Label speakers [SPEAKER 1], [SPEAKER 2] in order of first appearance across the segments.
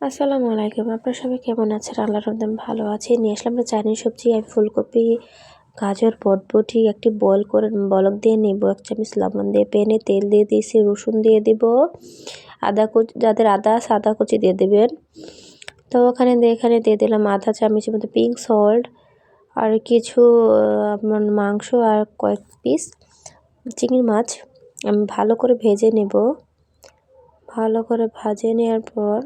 [SPEAKER 1] আসসালামু আলাইকুম। আপনার সবাই কেমন আছেন? আল্লাহ রহমান ভালো আছি। নিয়ে আসলাম আমরা চাইনিজ সবজি আমি ফুলকপি, গাজর, বটবটি একটি বল করে, বলক দিয়ে নেব। এক চামচ লবণ দিয়ে পেনে তেল দিয়ে দিয়েছি, রসুন দিয়ে দিব। আদা কুচি যাদের আদা আছে, আদা কুচি দিয়ে দেবেন। তো ওখানে দিয়ে, এখানে দিয়ে দিলাম আধা চামচের মধ্যে পিঙ্ক সল্ট আর কিছু আপনার মাংস আর কয়েক পিস চিংড়ি মাছ। আমি ভালো করে ভেজে নেব। ভালো করে ভাজে নেওয়ার পর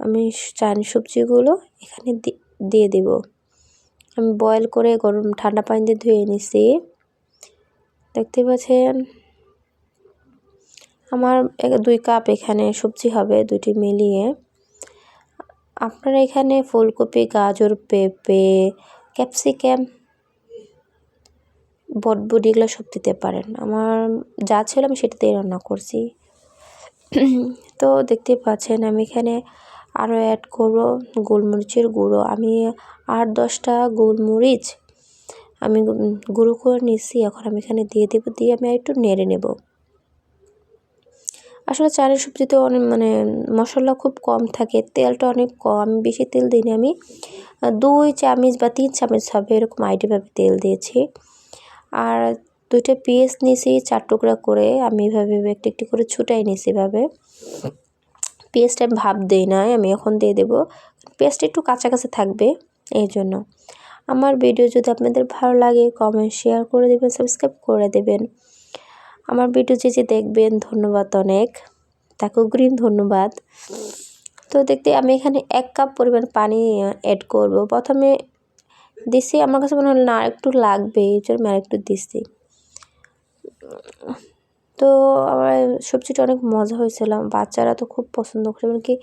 [SPEAKER 1] আমি চান সবজিগুলো এখানে দিয়ে দেব। আমি বয়েল করে গরম ঠান্ডা পানি দিয়ে ধুয়ে নিছি। দেখতে পাচ্ছেন? আমার দুই কাপ এখানে সবজি হবে দুটি মিলিয়ে। আপনারা এখানে ফুলকপি, গাজর, পেঁপে, ক্যাপসিকাম বটবডি এগুলো সব দিতে পারেন। আমার যা ছিল আমি সেটাতেই রান্না করছি। তো দেখতে পাচ্ছেন আমি এখানে আরও অ্যাড করব গোলমরিচের গুঁড়ো। আমি আট দশটা গোলমরিচ আমি গুঁড়ো করে নিচ্ছি এখন আমি এখানে দিয়ে দেবো, দিয়ে আমি একটু নেড়ে নেব। আসলে চালের সবজিতে অনেক মানে মশলা খুব কম থাকে, তেলটা অনেক কম। বেশি তেল দিইনি আমি। দুই চামচ বা তিন চামচ হবে, এরকম আইডিয়াভাবে তেল দিয়েছি। আর দুইটা পেঁয়াজ নিয়েছি, চার টুকরা করে। আমি এভাবে একটু একটু করে ছুটাই নিয়েছি এভাবে। পেস্ট আমি ভাব দিই নাই, আমি এখন দিয়ে দেবো। পেস্ট একটু কাঁচা কাছে থাকবে, এই জন্য। আমার ভিডিও যদি আপনাদের ভালো লাগে কমেন্ট শেয়ার করে দেবেন সাবস্ক্রাইব করে দেবেন। আমার ভিডিও যে যে দেখবেন, ধন্যবাদ অনেক। তাকেও গ্রিন ধন্যবাদ। তো দেখতে, আমি এখানে এক কাপ পরিমাণ পানি অ্যাড করব। প্রথমে দিছি, আমার কাছে মনে হলো না একটু লাগবে এই জন্য আমি আরেকটু দিছি। তো আমার সবজিটা অনেক মজা হয়েছিল। বাচ্চারা তো খুব পছন্দ করে এমনকি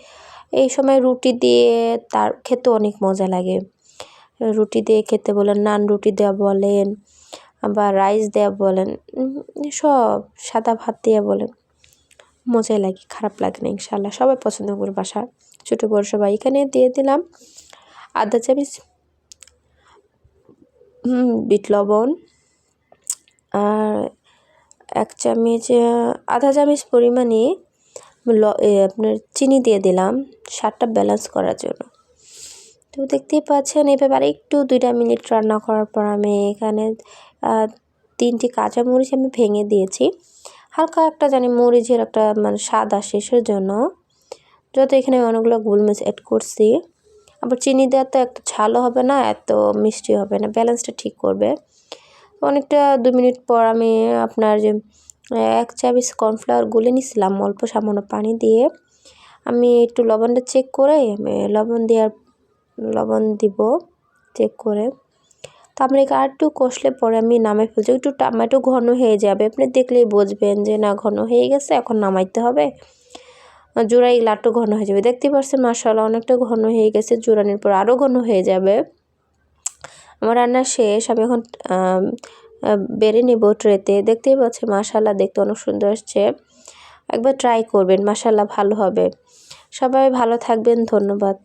[SPEAKER 1] এই সময় রুটি দিয়ে তার খেতে অনেক মজা লাগে। রুটি দিয়ে খেতে বলেন, নান রুটি দেওয়া বলেন বা রাইস দেওয়া বলেন সব সাদা ভাত দেওয়া বলেন। মজাই লাগে, খারাপ লাগে না ইনশাল্লাহ সবাই পছন্দ করে বাসা। ছোটো বড় সবাই, এখানে দিয়ে দিলাম আধা চামচ বিট লবণ আর এক চামচ আধা চামচ পরিমাণে আপনার চিনি দিয়ে দিলাম স্বাদটা ব্যালেন্স করার জন্য। তো দেখতেই পাচ্ছেন এভাবে আর একটু দুইটা মিনিট রান্না করার পর আমি এখানে তিনটি কাঁচা মরিচ আমি ভেঙে দিয়েছি। হালকা একটা জানি মরিচের একটা মানে স্বাদ আসে জন্য যত এখানে অনেকগুলো গোলমরিচ অ্যাড করছি, আবার চিনি দেওয়া তো এত ঝালও হবে না, এত মিষ্টি হবে না ব্যালেন্সটা ঠিক করবে। অনেকটা দু মিনিট পর আমি আপনার যে এক চাবিস কর্নফ্লাওয়ার গুলে নিছিলাম, অল্প সামান্য পানি দিয়ে। আমি একটু লবণটা চেক করে লবণ দেওয়ার, লবণ দিব চেক করে। তারপরে আর একটু কষলে পরে আমি নামাই ফেলছি। একটু টমেটো ঘন হয়ে যাবে, আপনি দেখলেই বুঝবেন যে, না, ঘন হয়ে গেছে, এখন নামাইতে হবে। জোড়াই লাট্টু ঘন হয়ে যাবে। দেখতে পাচ্ছেন মাসালা অনেকটা ঘন হয়ে গেছে জোড়ানোর পর আরও ঘন হয়ে যাবে। আমার রান্না শেষ, আমি এখন বেড়ে নেব ট্রেতে। দেখতেই পাচ্ছি মাসাল্লাহ দেখতে অনেক সুন্দর আসছে। একবার ট্রাই করবেন মাসাল্লাহ ভালো হবে। সবাই ভালো থাকবেন, ধন্যবাদ।